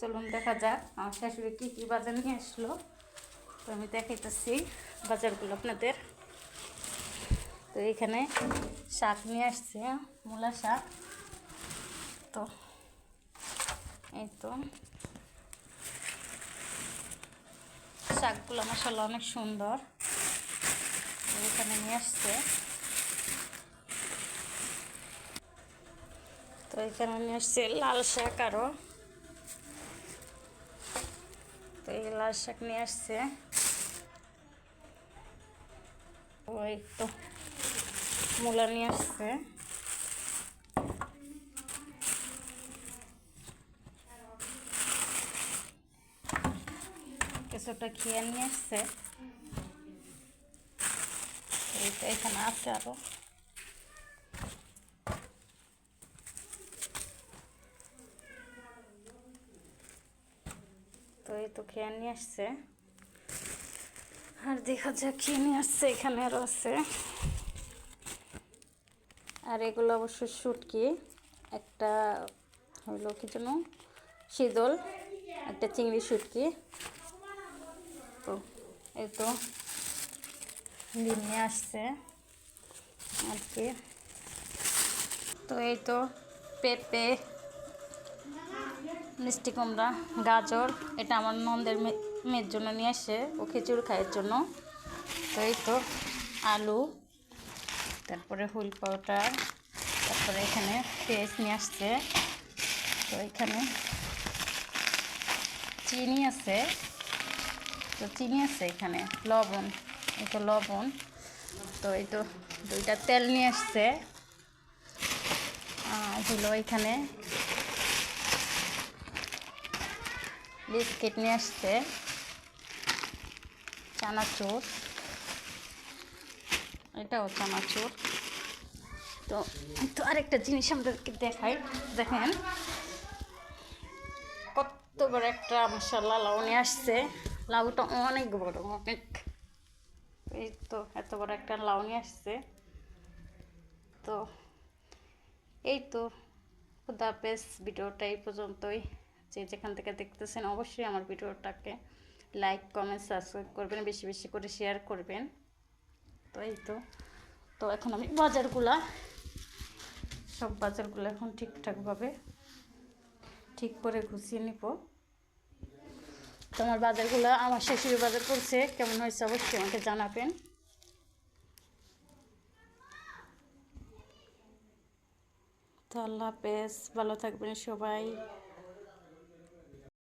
চলুন দেখা যাক, আমার শাশুড়ি কী কী বাজার নিয়ে আসলো। তো আমি দেখাইতেছি বাজারগুলো আপনাদের। তো এখানে শাক নিয়ে আসছে, মূলা শাক। তো এই তো শাকগুলো মশলা অনেক সুন্দর। এখানে নিয়ে আসছে। তো এখানে নিয়ে আসছে লাল শাক আরও তো এই লাল শাক নিয়ে আসছে। ওই তো মূলা নিয়ে আসছে। কিছুটা খেয়ে নিয়ে আসছে। এখানে আছে আরও। তো এই তো খেয়ে নিয়ে আসছে। আর দেখা যাক খেয়ে নিয়ে আসছে, এখানে আরও আছে। আর এগুলো অবশ্য শুটকি, একটা হইল কি যেন, শীতল, একটা চিংড়ি শুটকি। তো এই তো নিয়ে আসছে আর কি। তো এই তো পেঁপে মিষ্টি কুমড়া, গাজর, এটা আমার নন্দের মেয়ের জন্য নিয়ে আসে। ও খিচুড়ি খায়ের জন্য। তো এই তো আলু, তারপরে হুল পাউডার, তারপরে এখানে পেঁয়াজ নিয়ে আসছে। তো এখানে চিনি আছে। তো চিনি আছে এখানে, লবণ, এই তো লবণ। তো এই তো দুইটা তেল নিয়ে আসছে। হলো এখানে বিস্কিট নিয়ে আসছে। চানাচুর। এটাও চানাচুর। তো তো আরেকটা জিনিস আমাদেরকে দেখাই। দেখেন, কত বড় একটা মশলা লাউ নিয়ে আসছে। লাউটা অনেক বড়, অনেক। এই তো, এত বড় একটা লাউ নিয়ে আসছে। তো, এই তো খুদাপেস ভিডিওটা এই পর্যন্তই। যে যেখান থেকে দেখতেছেন, অবশ্যই আমার ভিডিওটাকে লাইক কমেন্ট সাবস্ক্রাইব করবেন, বেশি বেশি করে শেয়ার করবেন। তো এই তো। তো এখন আমি বাজারগুলা, সব বাজারগুলো এখন ঠিকঠাকভাবে ঠিক করে গুছিয়ে নিব। তো আমার বাজারগুলো, আমার শাশুড়ি বাজার করছে, কেমন হয়েছে অবশ্যই আমাকে জানাবেন। তো আল্লাহ হাফেজ, ভালো থাকবেন সবাই।